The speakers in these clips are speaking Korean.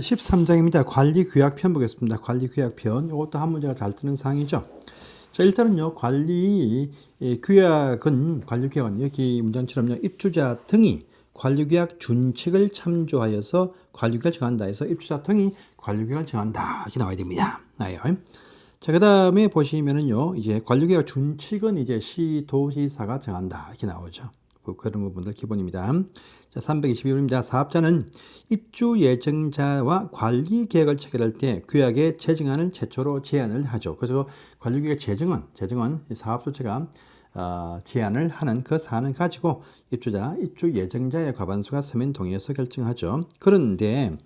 13장입니다. 관리 규약편 보겠습니다. 관리 규약편. 이것도 한 문제가 잘 뜨는 사항이죠. 자, 일단은요. 관리 예, 규약은 관리 규약은 여기 문장처럼요. 입주자 등이 관리 규약 준칙을 참조하여서 관리 규약을 정한다 해서 입주자 등이 관리 규약을 정한다. 이렇게 나와야 됩니다. 자, 그 다음에 보시면은요. 이제 관리 규약 준칙은 이제 시도지사가 정한다. 이렇게 나오죠. 뭐 그런 부분들 기본입니다. 자, 322번입니다. 사업자는 입주 예정자와 관리 계획을 체결할 때 규약의 재정안을 최초로 제안을 하죠. 그래서 관리 계획 재정안, 재정안 사업 조치가 어, 제안을 하는 그 사안을 가지고 입주자, 입주 예정자의 과반수가 서면 동의해서 결정하죠. 그런데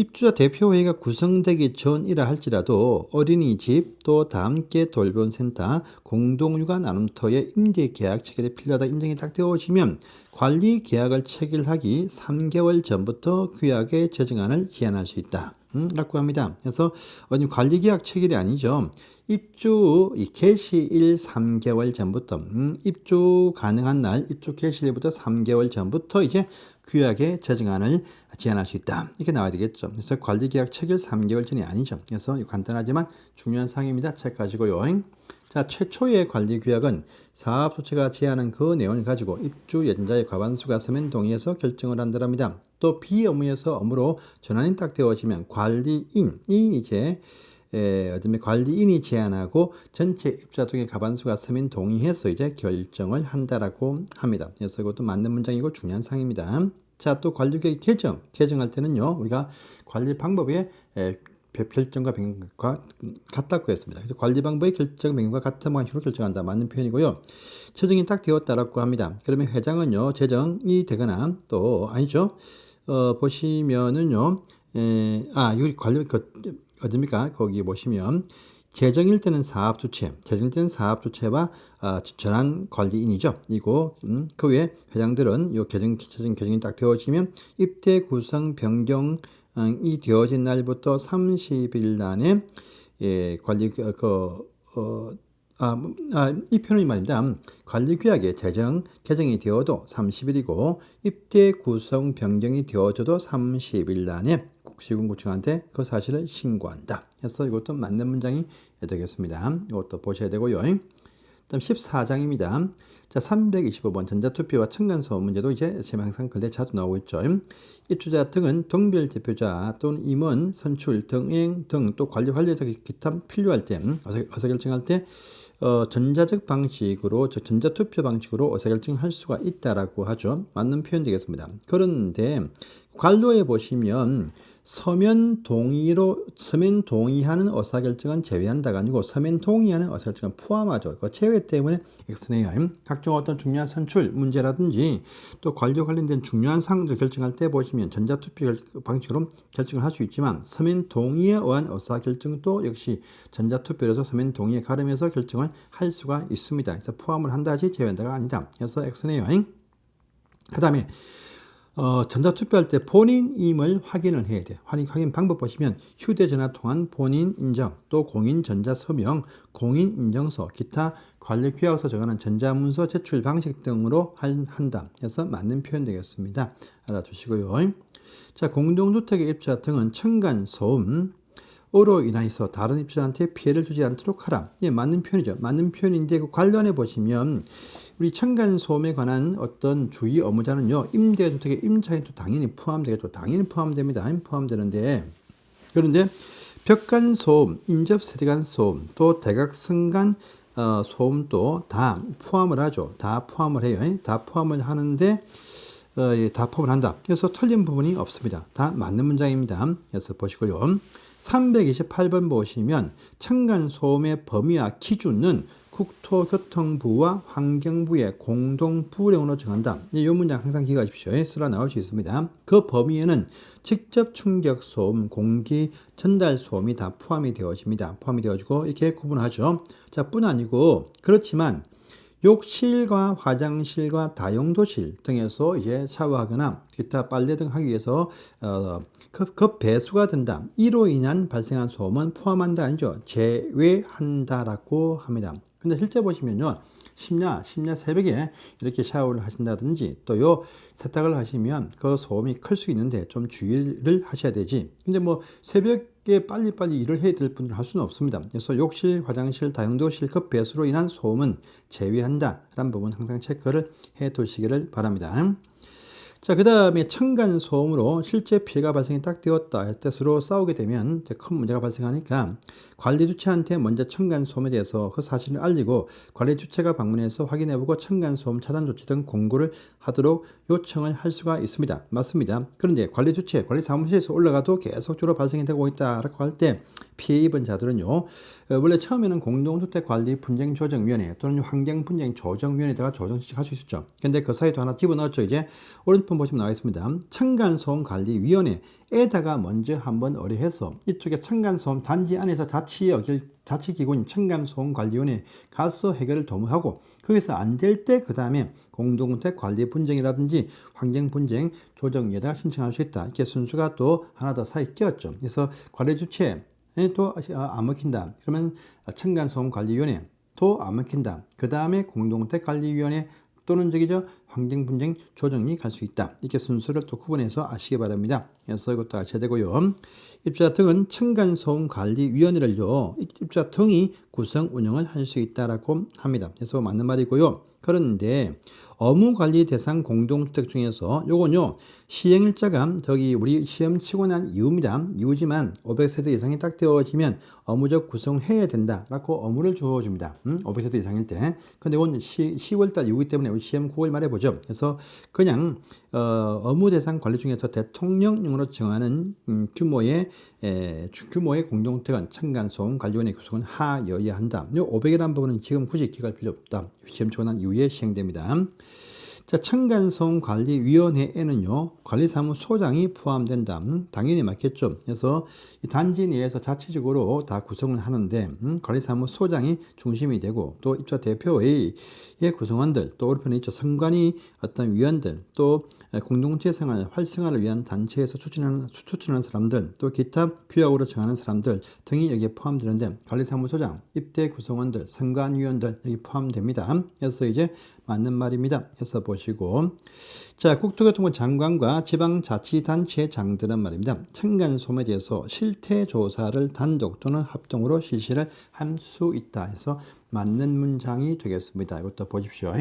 입주자 대표회의가 구성되기 전이라 할지라도 어린이집 또 다함께 돌봄 센터 공동육아 나눔터의 임대 계약 체결이 필요하다 인정이 딱 되어지면 관리 계약을 체결하기 3개월 전부터 규약의 재정안을 제안할 수 있다. 음, 라고 합니다. 그래서 어디 관리 계약 체결이 아니죠. 입주 이 개시일 3개월 전부터 음, 입주 가능한 날 입주 개시일부터 3개월 전부터 이제 규약의 재정안을 제안할 수 있다. 이렇게 나와야 되겠죠. 그래서 관리 계약 체결 3개월 전이 아니죠. 그래서 간단하지만 중요한 사항입니다. 체크하시고요. 자, 최초의 관리 규약은 사업 소체가 제안한 그 내용을 가지고 입주 예정자의 과반수가 서면 동의해서 결정을 한다랍니다. 또 비업무에서 업무로 전환이 딱 되어지면 관리인이 이제 에, 어쩌면 관리인이 제안하고 전체 입주자 중에 과반수가 서면 동의해서 이제 결정을 한다라고 합니다. 그래서 이것도 맞는 문장이고 중요한 사항입니다. 자, 또 관리계획 개정, 개정할 때는요, 우리가 관리 방법에 에, 결정과 변경과 같다고 했습니다. 그래서 관리 방법의 결정 변경과 같은 방식으로 결정한다. 맞는 표현이고요. 재정이 딱 되었다라고 합니다. 그러면 회장은요, 재정이 되거나 또 아니죠. 어, 보시면은요, 에, 아, 여기 관리 그 어딥니까? 거기 보시면 재정일 때는 사업 주체, 재정일 때는 사업 주체와 어, 전환 관리인이죠. 이고 음, 그 외에 회장들은 요 개정 재정 개정이 딱 되어지면 입대 구성 변경 이 되어진 날부터 30일 안에 예, 관리 그, 그 어, 아, 아, 이 표현이 말입니다. 관리 규약의 재정 개정이 되어도 30일이고 입대 구성 변경이 되어져도 30일 안에 국시군구청한테 그 사실을 신고한다. 그래서 이것도 맞는 문장이 되겠습니다. 이것도 보셔야 되고요. 다음 14장입니다. 자, 325번 전자투표와 층간소음 문제도 이제 지금 항상 근래 자주 나오고 있죠. 입주자 등은 동별 대표자 또는 임원, 선출, 등행 등 또 관리 관리자 기타 필요할 때 어서, 어서 결정할 때 어, 전자적 방식으로 저 전자투표 방식으로 의사결정할 수가 있다라고 하죠. 맞는 표현 되겠습니다. 그런데 관로에 보시면 서면 동의로 서면 동의하는 의사결정은 제외한다가 아니고 서면 동의하는 의사결정은 포함하죠. 그 제외 때문에 X네요. 각종 어떤 중요한 선출 문제라든지 또 관료 관련된 중요한 사항들 결정할 때 보시면 전자투표 방식으로 결정을 할 수 있지만 서면 동의에 의한 의사결정도 역시 전자투표로서 서면 동의에 가름해서 결정을 할 수가 있습니다. 그래서 포함을 한다지 제외한다가 아니다. 그래서 X네요. 그 다음에 어, 전자투표할 때 본인임을 확인을 해야 돼요. 확인, 확인 방법 보시면 휴대전화 통한 본인 인정, 또 공인 전자 서명, 공인 인정서, 기타 관리 규약서 정하는 전자문서 제출 방식 등으로 한다. 그래서 맞는 표현 되겠습니다. 알아두시고요. 자, 공동주택의 입주자 등은 층간 소음, 으로 인하여서 다른 입주자한테 피해를 주지 않도록 하라. 예, 맞는 표현이죠. 맞는 표현인데 그 관련해 보시면 우리 층간소음에 관한 어떤 주의 업무자는요, 임대주택의 임차인도 당연히 포함되겠죠. 당연히 포함됩니다. 포함되는데, 그런데 벽간 소음, 인접 세대간 소음, 또 대각선간 어, 소음도 다 포함을 하죠. 다 포함을 해요. 다 포함을 하는데, 어, 예, 다 포함을 한다. 그래서 틀린 부분이 없습니다. 다 맞는 문장입니다. 그래서 보시고요. 328번 보시면 층간소음의 범위와 기준은 국토교통부와 환경부의 공동 부령으로 정한다. 이 문장 항상 기억하십시오. 쓰라 나올 수 있습니다. 그 범위에는 직접 충격 소음, 공기 전달 소음이 다 포함이 되어집니다. 포함이 되어지고 이렇게 구분하죠. 자, 뿐 아니고 그렇지만 욕실과 화장실과 다용도실 등에서 이제 샤워하거나 기타 빨래 등 하기 위해서 어, 급, 급 배수가 된다. 이로 인한 발생한 소음은 포함한다 아니죠. 제외한다라고 합니다. 근데 실제 보시면요. 심야, 심야 새벽에 이렇게 샤워를 하신다든지 또 요 세탁을 하시면 그 소음이 클 수 있는데 좀 주의를 하셔야 되지. 근데 뭐 새벽에 빨리빨리 일을 해야 될 분들 할 수는 없습니다. 그래서 욕실, 화장실, 다용도실 급 배수로 인한 소음은 제외한다. 라는 부분 항상 체크를 해 두시기를 바랍니다. 자, 그 다음에 층간 소음으로 실제 피해가 발생이 딱 되었다 할때 서로 싸우게 되면 큰 문제가 발생하니까 관리 주체한테 먼저 층간 소음에 대해서 그 사실을 알리고 관리 주체가 방문해서 확인해보고 층간 소음 차단 조치 등 공고를 하도록 요청을 할 수가 있습니다. 맞습니다. 그런데 관리 주체, 관리 사무실에서 올라가도 계속적으로 발생이 되고 있다라고 할 때 피해 입은 자들은요, 어, 원래 처음에는 공동주택관리 분쟁조정위원회 또는 환경분쟁조정위원회에다가 조정시할 수 있었죠. 근데 그 사이도 하나 집어넣었죠. 이제 오른편 보시면 나와 있습니다. 층간소음관리위원회에다가 먼저 한번 의뢰해서 이쪽에 층간소음 단지 안에서 자치 여길 자치기구인 층간소음관리위원회 가서 해결을 도모하고 거기서 안 될 때 그 다음에 공동주택 관리 분쟁이라든지 환경 분쟁 조정위에다가 신청할 수 있다. 이렇게 순수가 또 하나 더 사이 끼었죠. 그래서 관리 주체 또안 먹힌다. 그러면 층간소음관리위원회 또 안 먹힌다. 그 다음에 공동주택관리위원회 또는 저기죠 환경 분쟁 조정이 갈 수 있다. 이렇게 순서를 또 구분해서 아시기 바랍니다. 그래서 이것도 아셔야 되고요. 입주자 등은 층간소음 관리위원회를요. 입주자 등이 구성 운영을 할 수 있다라고 합니다. 그래서 맞는 말이고요. 그런데 업무 관리 대상 공동주택 중에서 요건요 시행일자가 저기 우리 시험 치고 난 이후입니다. 이후지만 500세대 이상이 딱 되어지면 업무적 구성해야 된다라고 업무를 주어줍니다. 음? 500세대 이상일 때. 근데 이건 10 월달 이후이기 때문에 우리 시험 9월 말에 보죠. 그래서 그냥 어, 업무 대상 관리 중에서 대통령령으로 정하는 음, 규모의 에, 규모의 공동주택은 층간소음 관리원의 구성은 하여야 한다. 이 500이라는 부분은 지금 굳이 기할 필요 없다. 시험 치고 난 이후에 시행됩니다. 자, 층간소음 관리위원회에는요, 관리사무소장이 포함된다. 음, 당연히 맞겠죠. 그래서 이 단지 내에서 자체적으로 다 구성을 하는데, 음, 관리사무소장이 중심이 되고, 또 입자 대표회의 구성원들, 또 오른편에 있죠. 선관위 어떤 위원들, 또 공동체 생활 활성화를 위한 단체에서 추진하는, 추진하는 사람들, 또 기타 규약으로 정하는 사람들 등이 여기에 포함되는데, 관리사무소장, 입대 구성원들, 선관위원들 여기 포함됩니다. 그래서 이제 맞는 말입니다. 해서 보시고 자 국토교통부 장관과 지방자치단체 장들은 말입니다. 층간소음에 대해서 실태조사를 단독 또는 합동으로 실시를 할 수 있다 해서 맞는 문장이 되겠습니다. 이것도 보십시오.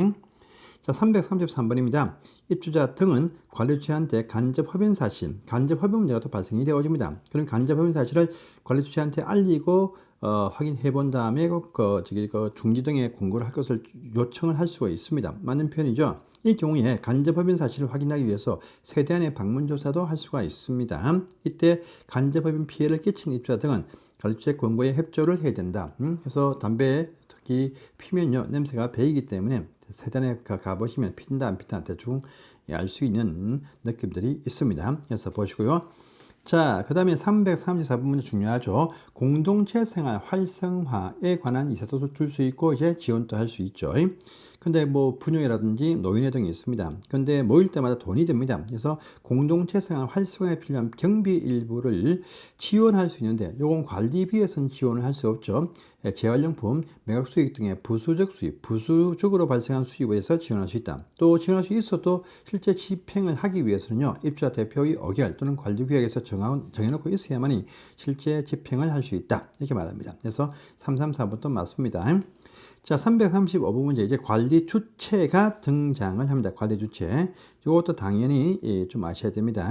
자, 333번입니다. 입주자 등은 관리주체한테 간접 협연 사실, 간접 협연 문제가 또 발생이 되어집니다. 그런 간접 협연 사실을 관리주체한테 알리고 어, 확인해 본 다음에 그, 그 저기 그 중지 등에 공고를 할 것을 요청을 할 수가 있습니다. 맞는 표현이죠. 이 경우에 간접 법인 사실을 확인하기 위해서 세대안의 방문 조사도 할 수가 있습니다. 이때 간접 법인 피해를 끼친 입주자 등은 관리주체 권고에 협조를 해야 된다. 음? 그래서 담배 특히 피면요 냄새가 배이기 때문에 세단에 가보시면 피인다 안 피인다 대충 알 수 있는 느낌들이 있습니다. 그래서 보시고요. 자, 그 다음에 334번 문제 중요하죠. 공동체 생활 활성화에 관한 이사도 줄 수 있고, 이제 지원도 할 수 있죠. 근데 뭐 분유회라든지 노인회 등이 있습니다. 근데 모일 때마다 돈이 듭니다. 그래서 공동체 생활 활성화에 필요한 경비 일부를 지원할 수 있는데 요건 관리비에서는 지원을 할 수 없죠. 예, 재활용품, 매각 수익 등의 부수적 수입, 부수적으로 발생한 수입에 대해서 지원할 수 있다. 또 지원할 수 있어도 실제 집행을 하기 위해서는요. 입주자 대표의 의결 또는 관리 구역에서 정해놓고 있어야만이 실제 집행을 할 수 있다. 이렇게 말합니다. 그래서 334번도 맞습니다. 자, 335번 문제 이제 관리 주체가 등장을 합니다. 관리 주체. 이것도 당연히 예, 좀 아셔야 됩니다.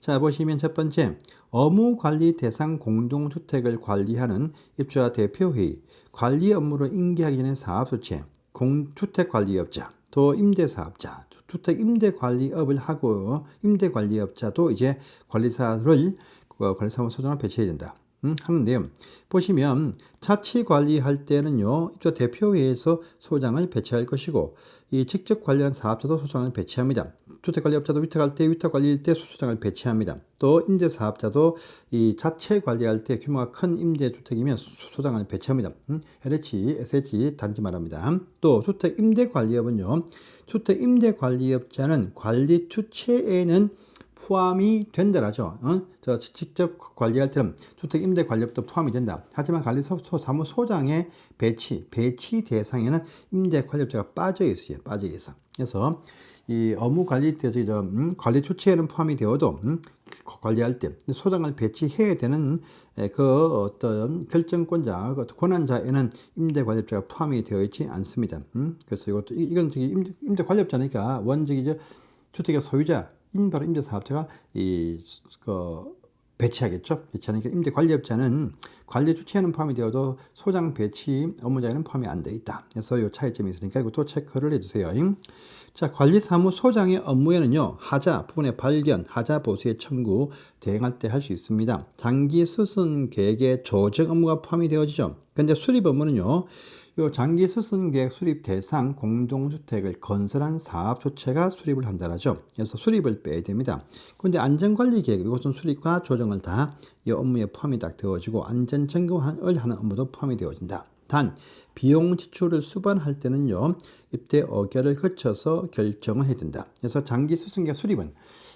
자, 보시면 첫 번째, 업무 관리 대상 공동주택을 관리하는 입주자 대표회의, 관리 업무를 인계하기 전에 사업주체, 공주택관리업자, 또 임대사업자, 주택 임대관리업을 하고 임대관리업자도 이제 관리사를 그 관리사무소장을 배치해야 된다. 음, 하는데요. 보시면 자치 관리할 때는요, 저 대표회에서 소장을 배치할 것이고, 이 직접 관리한 사업자도 소장을 배치합니다. 주택관리업자도 위탁할 때 위탁관리일 때 소장을 배치합니다. 또 임대사업자도 이 자체 관리할 때 규모가 큰 임대주택이면 소장을 배치합니다. 음, LH, SH 단지 말합니다. 또 주택 임대관리업은요, 주택 임대관리업자는 관리 주체에는 포함이 된다라죠. 어? 저 직접 관리할 때는 주택 임대 관리업도 포함이 된다. 하지만 관리소 사무소장의 배치 배치 대상에는 임대 관리업자가 빠져 있어요. 빠져 있어. 그래서 이 업무 관리 때저 음, 관리 주체에는 포함이 되어도 음, 관리할 때 소장을 배치해야 되는 에, 그 어떤 결정권자, 그 권한자에는 임대 관리업자가 포함이 되어 있지 않습니다. 음? 그래서 이것도 이- 이건 임대, 임대 관리업자니까 원적이죠 주택의 소유자, 임 바로 임대 사업자가 이 그 배치하겠죠. 배치하니까 임대 관리업자는 관리 주체에는 포함이 되어도 소장 배치 업무자에는 포함이 안 돼 있다. 그래서 이 차이점이 있으니까 이것도 체크를 해주세요. 자, 관리사무 소장의 업무에는요, 하자 부분의 발견, 하자 보수의 청구, 대행할 때 할 수 있습니다. 장기 수선 계획의 조정 업무가 포함이 되어지죠. 근데 수립 업무는요, 요 장기 수선 계획 수립 대상 공동주택을 건설한 사업 주체가 수립을 한다라죠. 그래서 수립을 빼야 됩니다. 그런데 안전관리 계획 이것은 수립과 조정을 다 이 업무에 포함이 딱 되어지고 안전 점검을 하는 업무도 포함이 되어진다. 단 비용 지출을 수반할 때는요 입대 어결을 거쳐서 결정을 해야 된다. 그래서 장기 수승계 수립은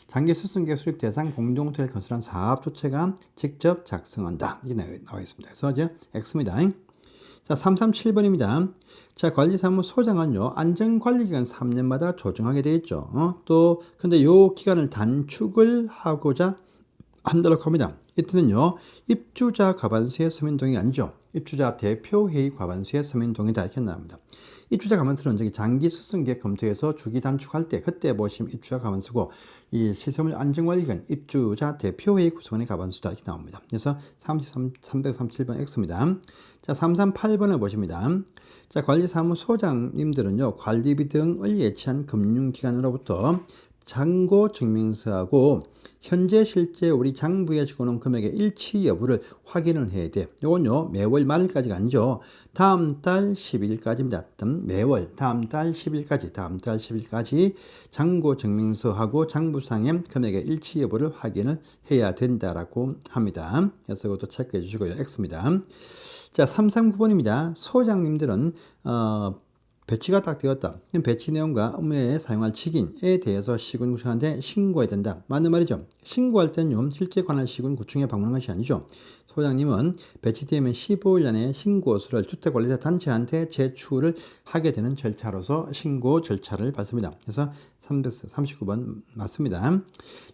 장기 수승계 수립 대상 공동체를 건설한 사업 주체가 직접 작성한다. 이게 나와 있습니다. 그래서 이제 X입니다. 자, 337번입니다. 자, 관리사무소장은요, 안전관리기간 3년마다 조정하게 되어 있죠. 어? 또, 근데 요 기간을 단축을 하고자 한다고 합니다. 이때는요, 입주자 과반수의 서민동의 아니죠. 입주자 대표회의 과반수의 서민동의다 이렇게 나옵니다. 입주자 과반수는 저기 장기 수승계 검토해서 주기 단축할 때 그때 보시면 입주자 과반수고 이 시설물 안전관리기간 입주자 대표회의 구성원의 과반수다 이렇게 나옵니다. 그래서 33, 337번 X입니다. 자, 338번을 보십니다. 자, 관리사무소장님들은요, 관리비 등을 예치한 금융기관으로부터 잔고 증명서하고 현재 실제 우리 장부에 적어놓은 금액의 일치 여부를 확인을 해야 돼. 요건요, 매월 말일까지가 아니죠. 다음 달 10일까지입니다. 매월, 다음 달 10일까지, 다음 달 10일까지 잔고 증명서하고 장부상의 금액의 일치 여부를 확인을 해야 된다라고 합니다. 그래서 이것도 체크해 주시고요. X입니다. 자, 339번입니다. 소장님들은 어, 배치가 딱 되었다. 배치 내용과 업무에 사용할 직인에 대해서 시군 구청한테 신고해야 된다. 맞는 말이죠. 신고할 때는요, 실제 관할 시군 구청에 방문하는 것이 아니죠. 소장님은 배치 되면 15일 안에 신고서를 주택관리자 단체한테 제출을 하게 되는 절차로서 신고 절차를 밟습니다. 그래서 339번 맞습니다.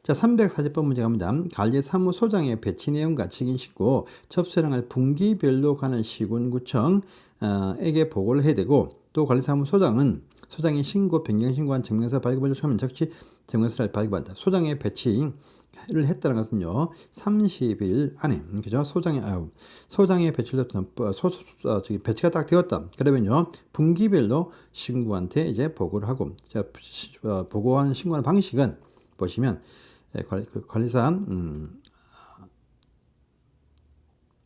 자, 340번 문제 갑니다. 관리 사무소장의 배치 내용과 직인 신고 접수령을 분기별로 가는 시군구청 에게 보고를 해야 되고 또 관리사무소장은 소장이 신고 변경 신고한 증명서 발급을 요청하면 즉시 증명서를 발급한다. 소장의 배치 를 했다는 것은요, 30일 안에, 음, 그죠? 소장의, 아유, 소장의 배출됐던, 어, 소, 소, 어, 저기 배치가 딱 되었다. 그러면요, 분기별로 신고한테 이제 보고를 하고, 자, 시- 어, 보고하는 신고하는 방식은 보시면, 예, 관리, 그 관리 사, 음,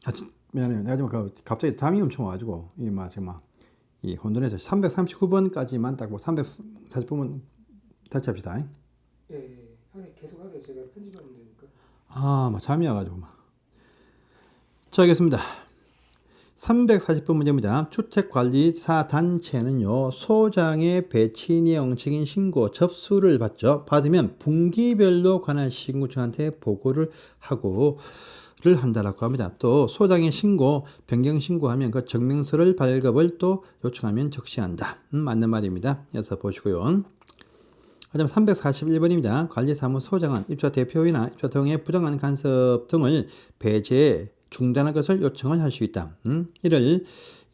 아, 저- 미안해요. 내가 지금 그 갑자기 잠이 엄청 와가지고, 이, 막, 지금 막, 이 혼돈해서 339번까지만 딱 뭐, 340번은 다시 합시다. 예, 예. 하긴 계속 하세요. 제가 편집하면 되니까. 아, 막 잠이 와가지고 막. 자, 알겠습니다. 340번 문제입니다. 주택관리사 단체는요, 소장의 배치 내용 증인 신고 접수를 받죠. 받으면 분기별로 관할 신고청한테 보고를 하고, 를 한다라고 합니다. 또 소장의 신고, 변경 신고하면 그 증명서를 발급을 또 요청하면 적시한다. 음, 맞는 말입니다. 그래서 보시고요. 하지만 341번입니다. 관리사무소장은 입주자 대표이나 입주자 등의 부정한 간섭 등을 배제, 중단할 것을 요청을 할 수 있다. 음? 이를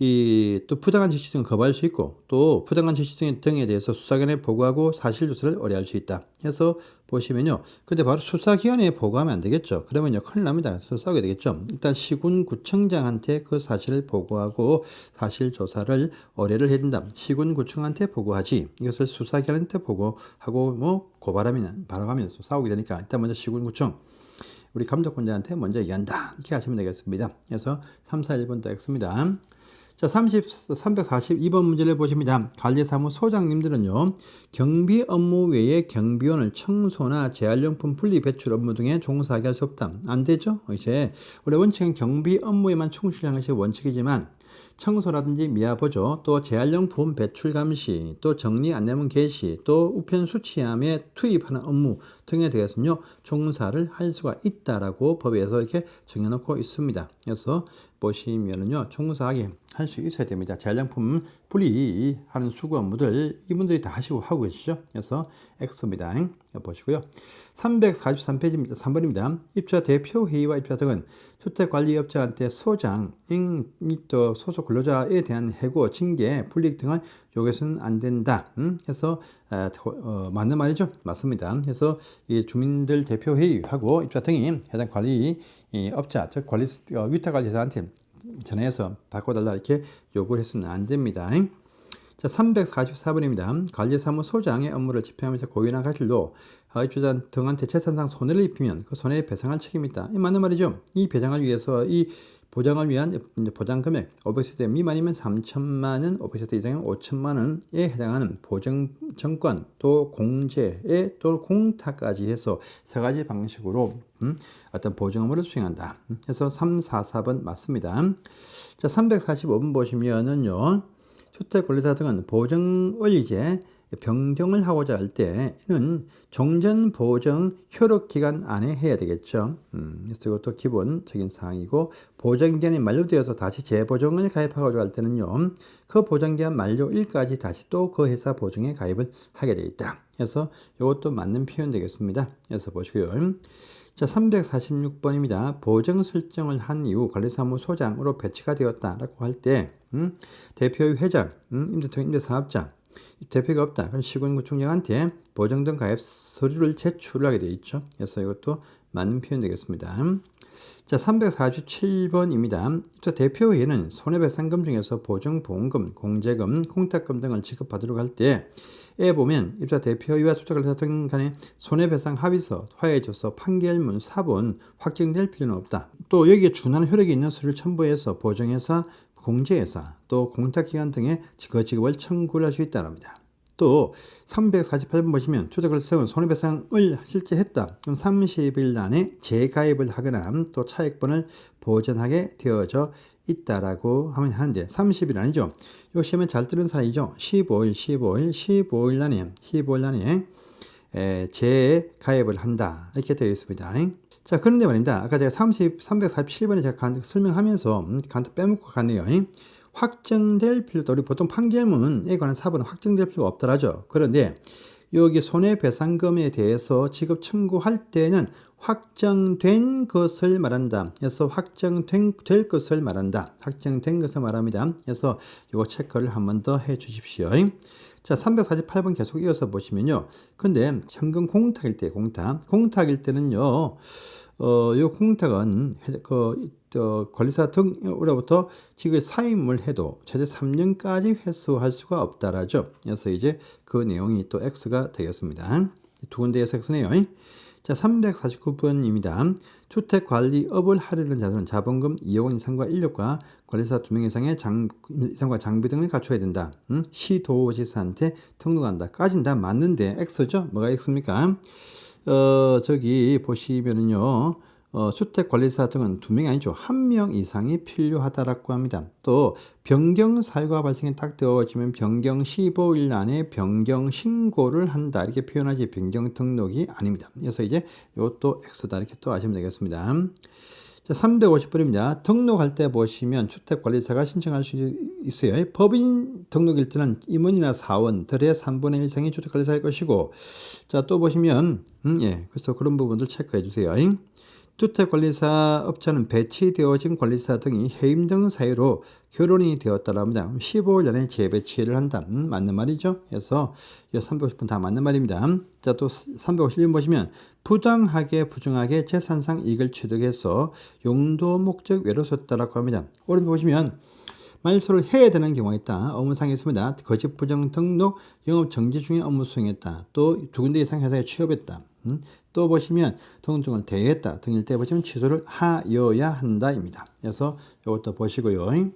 이 또 부당한 지시 등을 거부할 수 있고 또 부당한 지시 등- 등에 대해서 수사기관에 보고하고 사실 조사를 의뢰할 수 있다. 해서 보시면요. 근데 바로 수사기관에 보고하면 안 되겠죠. 그러면요 큰일 납니다. 싸우게 되겠죠. 일단 시군구청장한테 그 사실을 보고하고 사실 조사를 의뢰를 해야 된다. 시군구청한테 보고하지. 이것을 수사기관한테 보고하고 뭐 고발하면 바라가면서 싸우게 되니까 일단 먼저 시군구청 우리 감독권자한테 먼저 얘기한다. 이렇게 하시면 되겠습니다. 그래서 3, 4, 1번도 X입니다. 자, 30, 342번 문제를 보십니다. 관리사무 소장님들은요, 경비 업무 외에 경비원을 청소나 재활용품 분리 배출 업무 등에 종사하게 할 수 없다. 안 되죠? 이제, 원래 원칙은 경비 업무에만 충실하는 것이 원칙이지만, 청소라든지 미화 보조, 또 재활용품 배출 감시, 또 정리 안내문 게시, 또 우편 수취함에 투입하는 업무 등에 대해서는요 종사를 할 수가 있다라고 법에서 이렇게 정해놓고 있습니다. 그래서 보시면은요 종사하게 할 수 있어야 됩니다. 재활용품 분리하는 수거 업무들 이분들이 다 하시고 하고 계시죠. 그래서 X입니다. 보시고요. 343페이지입니다. 3번입니다. 입주자 대표 회의와 입주자 등은 주택관리업자한테 소장, 잉, 및또 소속 근로자에 대한 해고, 징계, 불이익 등을 요구해서는 안 된다. 음? 해서 아, 어, 맞는 말이죠. 맞습니다. 그래서 이 주민들 대표 회의하고 입주자 등이 해당 관리 이 업자, 즉 관리 어, 위탁관리사한테 전해서 바꿔달라 이렇게 요구를 해서는 안 됩니다. 자, 344번입니다. 관리사무소장의 업무를 집행하면서 고유한 가실로 입주자 등한테 재산상 손해를 입히면 그 손해 배상할 책임이 있다. 이 맞는 말이죠. 이 배상을 위해서 이 보장을 위한 보장 금액 500세대 미만이면 3천만 원, 500세대 이상이면 5천만 원에 해당하는 보증 정권 또 공제에 또 공타까지 해서 세 가지 방식으로 음, 어떤 보증 업무를 수행한다. 음, 그래서 344번 맞습니다. 자, 345번 보시면은요. 주택관리사 등은 보증을 이제 변경을 하고자 할 때는 종전 보정 효력 기간 안에 해야 되겠죠. 음, 그래서 이것도 기본적인 사항이고 보정 기간이 만료되어서 다시 재보정을 가입하고자 할 때는요. 그 보정 기간 만료일까지 다시 또 그 회사 보정에 가입을 하게 되어 있다. 그래서 이것도 맞는 표현 되겠습니다. 그래서 보시고요. 자, 346번입니다. 보정 설정을 한 이후 관리사무소장으로 배치가 되었다라고 할 때, 음, 대표의 회장, 음, 임대통 임대사업자, 대표가 없다. 그럼 시군구청장한테 보정 등 가입 서류를 제출하게 되어 있죠. 그래서 이것도 맞는 표현 되겠습니다. 자, 347번입니다. 또 대표회는 손해배상금 중에서 보증보험금, 공제금, 공탁금 등을 지급받도록 할 때, 에 보면 입자 대표와 수탁을 등 간의 손해배상 합의서, 화해조서, 판결문, 사본 확정될 필요는 없다. 또 여기에 준하는 효력이 있는 서류를 첨부해서 보증회사, 공제회사, 또 공탁기관 등의 그 지급을 청구를 할 수 있다랍니다. 또 348번 보시면 주택을 세운 손해배상을 실제 했다. 그럼 30일 안에 재가입을 하거나 또 차액분을 보전하게 되어져 있다라고 하면 하는데 30일 아니죠. 요 시험에 잘 뜨는 사이죠. 15일, 15일, 15일 안에 15일 안에 에, 재가입을 한다. 이렇게 되어 있습니다. 자, 그런데 말입니다. 아까 제가 30, 347번에 제가 간, 설명하면서 음, 간단 빼먹고 갔네요. 확정될 필요도 우리 보통 판결문에 관한 사본은 확정될 필요가 없더라죠. 그런데 여기 손해배상금에 대해서 지급 청구할 때는 확정된 것을 말한다. 그래서 확정된 될 것을 말한다. 확정된 것을 말합니다. 그래서 이거 체크를 한 번 더 해 주십시오. 자, 348번 계속 이어서 보시면요. 근데 현금 공탁일 때 공탁. 공탁일 때는요. 어, 요 공탁은 해- 그 어, 관리사 등으로부터 직을 사임을 해도 최대 3년까지 회수할 수가 없다라죠. 그래서 이제 그 내용이 또 X가 되겠습니다. 두 군데에서 X네요. 자, 349번입니다. 주택 관리업을 하려는 자들은 자본금 2억 원 이상과 인력과 관리사 2명 이상의 장, 이상과 장비 등을 갖춰야 된다. 음? 시도지사한테 등록한다. 까진 다 맞는데 X죠? 뭐가 X입니까? 어, 저기 보시면은요. 어, 주택 관리사 등은 두 명이 아니죠. 한 명 이상이 필요하다라고 합니다. 또 변경 사유가 발생이 딱 되어지면 변경 15일 안에 변경 신고를 한다. 이렇게 표현하지 변경 등록이 아닙니다. 그래서 이제 이것도 X다. 이렇게 또 아시면 되겠습니다. 자, 350번입니다. 등록할 때 보시면 주택관리사가 신청할 수 있어요. 법인 등록일 때는 임원이나 사원들의 3분의 1 이상이 주택관리사일 것이고, 자, 또 보시면, 음, 예, 그래서 그런 부분들 체크해 주세요. 주택관리사 업자는 배치되어진 관리사 등이 해임 등 사유로 결혼이 되었다라 합니다. 15일 안에 재배치를 한다. 음, 맞는 말이죠. 그래서 이 350분 다 맞는 말입니다. 자, 또 351번 보시면 부당하게 부정하게 재산상 이익을 취득해서 용도 목적 외로 썼다라고 합니다. 오른쪽 보시면 말소를 해야 되는 경우가 있다. 업무상에 있습니다. 거짓 부정 등록, 영업 정지 중에 업무 수행했다. 또 두 군데 이상 회사에 취업했다. 음? 또 보시면 등등을 대했다 등일 때 보시면 취소를 하여야 한다입니다. 그래서 이것도 보시고요.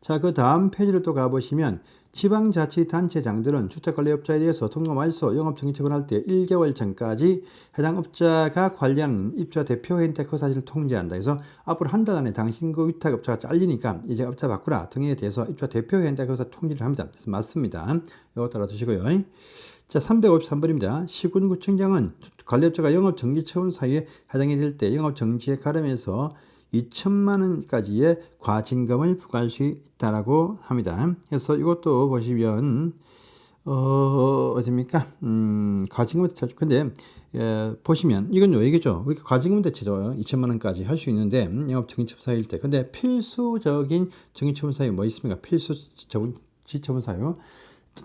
자, 그 다음 페이지를 또 가보시면 지방자치단체장들은 주택관리업자에 대해서 등록 말소, 영업정지 처분할 때 1개월 전까지 해당 업자가 관리하는 입주자 대표 혜택 사실을 통지한다. 그래서 앞으로 한 달 안에 당신 그 위탁업자가 잘리니까 이제 업자 바꾸라 등에 대해서 입주자 대표 혜택 통지를 합니다. 그래서 맞습니다. 이거 따라두시고요. 자, 353번입니다. 시군구청장은 관리업자가 영업정지 처분 사유에 해당이 될 때 영업정지에 가름해서 2천만 원까지의 과징금을 부과할 수 있다라고 합니다. 그래서 이것도 보시면 어 어딥니까? 음 과징금 대체 근데 예, 보시면 이건 요 얘기죠. 우리 과징금 대체죠. 2천만 원까지 할 수 있는데 음, 영업 정지처분 사유일 때. 근데 필수적인 정지처분 사유 뭐 있습니까? 필수 정지처분 사유.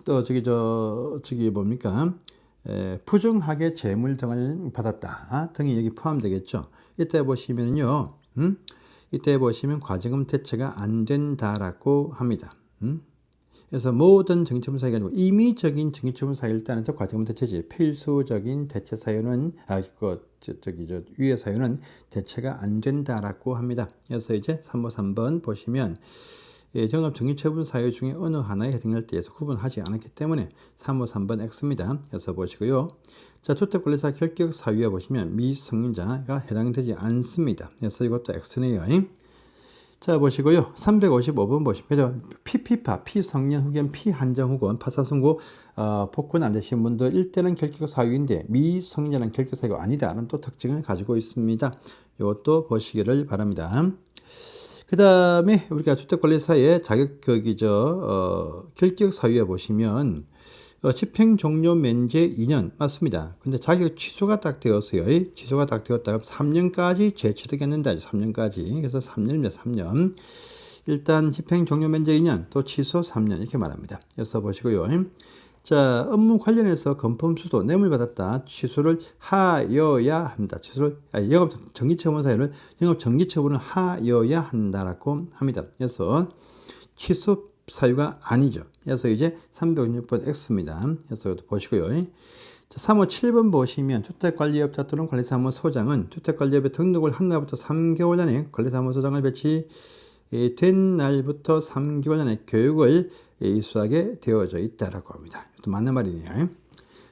또 저기 저 저기 뭡니까? 에, 부정하게 재물 등을 받았다 아, 등이 여기 포함되겠죠. 이때 보시면요, 음? 이때 보시면 과징금 대체가 안 된다라고 합니다. 음? 그래서 모든 정치처분 사유가 아니고 임의적인 사유일 때 안에서 과징금 대체지 필수적인 대체 사유는 아그 저기 저 위의 사유는 대체가 안 된다라고 합니다. 그래서 이제 3호 3번 보시면 예, 정업 정리처분 사유 중에 어느 하나에 해당할 때에서 구분하지 않았기 때문에 3호 3번 X입니다. 그래서 보시고요. 자, 주택관리사 결격 사유에 보시면 미성년자가 해당되지 않습니다. 그래서 이것도 X네요. 자, 보시고요. 355번 보시면 그죠? 피피파, 피성년 후견, 피한정 후견, 파사선고 어, 복권 안 되신 분들 일대는 결격 사유인데 미성년은 결격 사유가 아니다라는 또 특징을 가지고 있습니다. 이것도 보시기를 바랍니다. 그 다음에 우리가 주택관리사의 자격 거기죠 어, 결격 사유에 보시면 어, 집행 종료 면제 2년 맞습니다. 근데 자격 취소가 딱 되었어요. 취소가 딱 되었다. 3년까지 재취득했는다. 3년까지. 그래서 3년입니다. 3년. 일단 집행 종료 면제 2년, 또 취소 3년 이렇게 말합니다. 그래서 보시고요. 자, 업무 관련해서 건품 수도 뇌물 받았다. 취소를 하여야 합니다. 취소를 아, 영업 정기 처분 사유를 영업 정기 처분을 하여야 한다라고 합니다. 그래서 취소 사유가 아니죠. 그래서 이제 306번 X입니다. 그래서 이것도 보시고요. 자, 3호 7번 보시면 주택관리업자 또는 관리사무 소장은 주택관리업에 등록을 한 날부터 3개월 전에 관리사무 소장을 배치 이된 날부터 3개월 전에 교육을 이수하게 되어져 있다라고 합니다. 또 맞는 말이네요.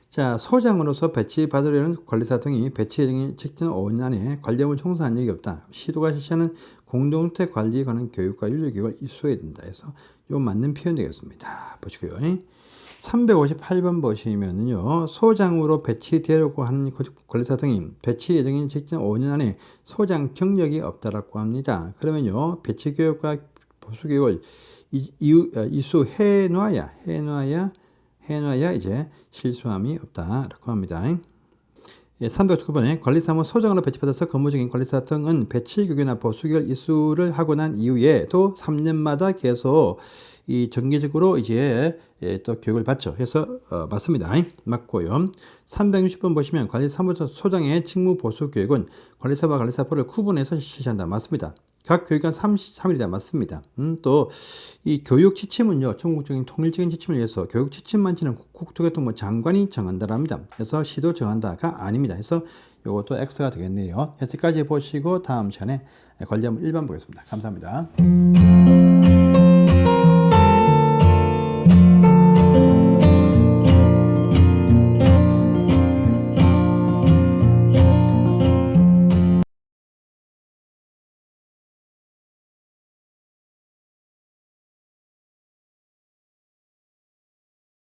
자, 소장으로서 배치받으려는 관리사 등이 배치 예정인 직전 5년 안에 관리업을 총수한 적이 없다. 시도가 실시하는 공동주택 관리에 관한 교육과 윤리교육을 이수해야 된다 해서 요 맞는 표현 되겠습니다. 보시고요. 358번 보시면은요, 소장으로 배치되려고 하는 관리사 등이 배치 예정인 직전 5년 안에 소장 경력이 없다라고 합니다. 그러면요, 배치 교육과 보수 교육을 이- 어, 이수 해 놔야, 해 놔야, 해 놔야 이제 실수함이 없다라고 합니다. 예, 309번에 관리사무 소장으로 배치받아서 근무 중인 관리사 등은 배치 교육이나 보수 교육 이수를 하고 난 이후에 또 3년마다 계속 이 정기적으로 이제 예, 또 교육을 받죠. 그래서 어, 맞습니다. 맞고요. 360번 보시면 관리사무소 소장의 직무 보수 교육은 관리사와 관리사포를 구분해서 실시한다. 맞습니다. 각 교육은 33일이다. 맞습니다. 음, 또 이 교육 지침은요. 전국적인 통일적인 지침을 위해서 교육 지침 만치는 국토교통부 장관이 정한다랍니다. 그래서 시도 정한다가 아닙니다. 그래서 이것도 X가 되겠네요. 여기까지 보시고 다음 시간에 관리하면 1번 보겠습니다. 감사합니다.